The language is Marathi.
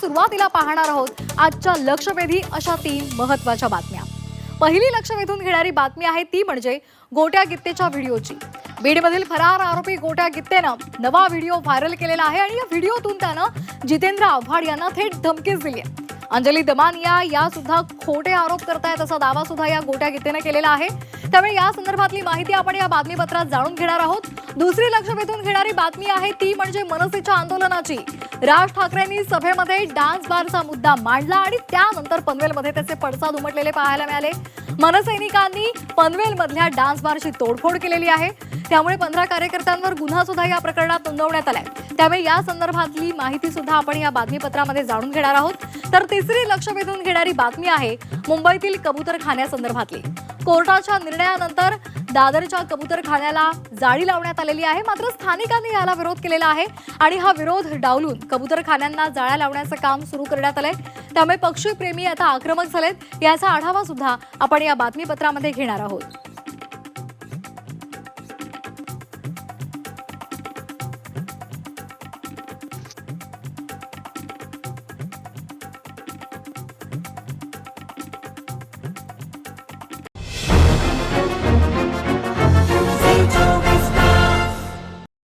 सुरुवातीला पाहणार आहोत आजच्या लक्षवेधी अशा तीन महत्त्वाच्या बातम्या. पहिली लक्ष वेधून घेणारी बातमी आहे ती म्हणजे गोट्या गित्तेच्या व्हिडिओची. बीडमधील फरार आरोपी गोट्या गित्तेनं नवा व्हिडिओ व्हायरल केलेला आहे आणि या व्हिडिओतून त्यानं जितेंद्र आव्हाड यांना थेट धमकीच दिली आहे. अंजली दमानिया या सुद्धा खोटे आरोप करतायत असा दावा सुद्धा या गोट्या गीतेने केलेला आहे. त्यामुळे या संदर्भातली माहिती आपण या बातमीपत्रात जाणून घेणार आहोत. दुसरी लक्ष वेधून घेणारी बातमी आहे ती म्हणजे मनसेच्या आंदोलनाची. राज ठाकरेंनी सभेमध्ये डान्स बारचा मुद्दा मांडला आणि त्यानंतर पनवेलमध्ये त्याचे पडसाद उमटलेले पाहायला मिळाले. मनसैनिकांनी पनवेलमधल्या डान्स बारची तोडफोड केलेली आहे. त्यामुळे पंधरा कार्यकर्त्यांवर गुन्हा सुद्धा या प्रकरणात नोंदवण्यात आलाय. त्यामुळे या संदर्भातली माहिती सुद्धा आपण या बातमीपत्रामध्ये जाणून घेणार आहोत. तर तिसरी लक्ष वेधून घेणारी बातमी आहे मुंबईतील कबूतरखान्यासंदर्भातली कोर्टाच्या निर्णयानंतर दादरच्या कबूतरखान्याला जाळी लावण्यात आलेली आहे. मात्र स्थानिकांनी याला विरोध केलेला आहे आणि हा विरोध डावलून कबुतरखान्यांना जाळ्या लावण्याचं काम सुरू करण्यात आलंय. त्यामुळे पक्षीप्रेमी आता आक्रमक झालेत. याचा आढावा सुद्धा आपण या बातमीपत्रामध्ये घेणार आहोत.